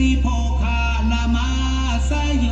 ริโภคานามาสโย